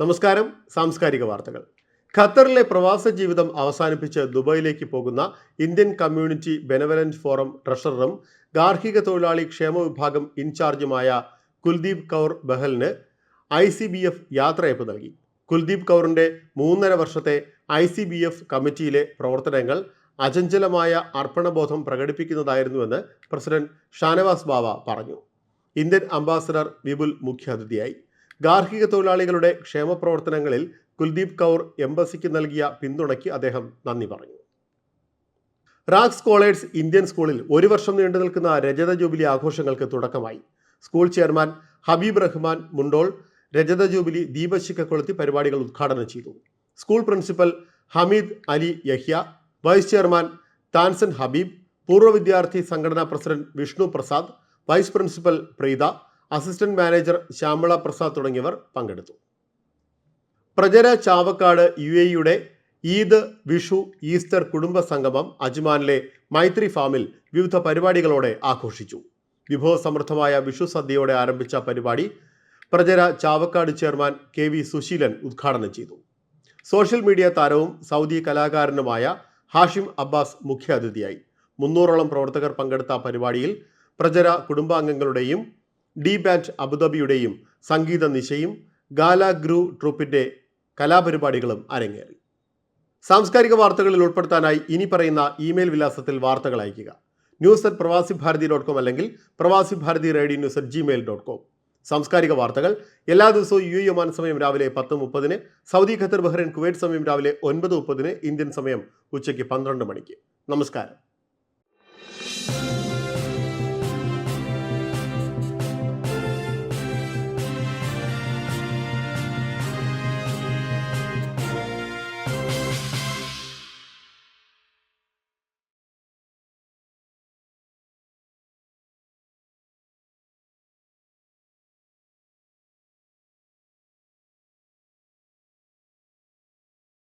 നമസ്കാരം സാംസ്കാരിക വാർത്തകൾ. ഖത്തറിലെ പ്രവാസ ജീവിതം അവസാനിപ്പിച്ച് ദുബായിലേക്ക് പോകുന്ന ഇന്ത്യൻ കമ്മ്യൂണിറ്റി ബെനവലന്റ് ഫോറം ട്രഷററും ഗാർഹിക തൊഴിലാളി ക്ഷേമ വിഭാഗം ഇൻചാർജുമായ കുൽദീപ് കൗർ ബഹലിന് ഐ സി ബി എഫ് യാത്രയപ്പ് നൽകി. കുൽദീപ് കൗറിന്റെ മൂന്നര വർഷത്തെ ഐ സി ബി എഫ് കമ്മിറ്റിയിലെ പ്രവർത്തനങ്ങൾ അചഞ്ചലമായ അർപ്പണബോധം പ്രകടിപ്പിക്കുന്നതായിരുന്നുവെന്ന് പ്രസിഡന്റ് ഷാനവാസ് ബാവ പറഞ്ഞു. ഇന്ത്യൻ അംബാസഡർ വിപുൽ മുഖ്യാതിഥിയായി. ഗാർഹിക തൊഴിലാളികളുടെ ക്ഷേമ പ്രവർത്തനങ്ങളിൽ കുൽദീപ് കൗർ എംബസിക്ക് നൽകിയ പിന്തുണയ്ക്ക് അദ്ദേഹം നന്ദി പറഞ്ഞു. റാക്സ് കോളേഴ്സ് ഇന്ത്യൻ സ്കൂളിൽ ഒരു വർഷം നീണ്ടു നിൽക്കുന്ന രജത ജൂബിലി ആഘോഷങ്ങൾക്ക് തുടക്കമായി. സ്കൂൾ ചെയർമാൻ ഹബീബ് റഹ്മാൻ മുണ്ടോൾ രജത ജൂബിലി ദീപശിഖ കൊളുത്തി പരിപാടികൾ ഉദ്ഘാടനം ചെയ്തു. School principal Hameed Ali Yahya vice chairman Tansen Habib പൂർവ വിദ്യാർത്ഥി സംഘടനാ president Vishnu Prasad vice principal Preetha assistant manager Shyamala Prasad തുടങ്ങിയവർ പങ്കെടുത്തു. പ്രജര ചാവക്കാട് യു എയുടെ ഈദ് വിഷു ഈസ്റ്റർ കുടുംബ സംഗമം അജ്മാനിലെ മൈത്രി ഫാമിൽ വിവിധ പരിപാടികളോടെ ആഘോഷിച്ചു. വിഭവസമൃദ്ധമായ വിഷു സദ്യയോടെ ആരംഭിച്ച പരിപാടി Prajara Chavakkad chairman K V Susheelan ഉദ്ഘാടനം ചെയ്തു. സോഷ്യൽ മീഡിയ താരവും സൗദി കലാകാരനുമായ ഹാഷിം അബ്ബാസ് മുഖ്യാതിഥിയായി. മുന്നൂറോളം പ്രവർത്തകർ പങ്കെടുത്ത പരിപാടിയിൽ പ്രജര കുടുംബാംഗങ്ങളുടെയും ഡി ബാൻഡ് അബുദാബിയുടെയും സംഗീത നിശയും ഗാല ഗ്രൂ ട്രൂപ്പിന്റെ കലാപരിപാടികളും അരങ്ങേറി. സാംസ്കാരിക വാർത്തകളിൽ ഉൾപ്പെടുത്താനായി ഇനി പറയുന്ന ഇമെയിൽ വിലാസത്തിൽ വാർത്തകൾ അയയ്ക്കുക. ന്യൂസ് അറ്റ് പ്രവാസി ഭാരതി ഡോട്ട് കോം അല്ലെങ്കിൽ Pravasi Bharathi radio news at Gmail dot com. സാംസ്കാരിക വാർത്തകൾ എല്ലാ ദിവസവും യു എ ഒമാൻ സമയം രാവിലെ പത്ത് മുപ്പതിന് സൗദി ഖത്തർ ബഹ്റൈൻ കുവൈറ്റ് സമയം രാവിലെ ഒൻപത് മുപ്പതിന് ഇന്ത്യൻ സമയം ഉച്ചയ്ക്ക് പന്ത്രണ്ട് മണിക്ക്. നമസ്കാരം.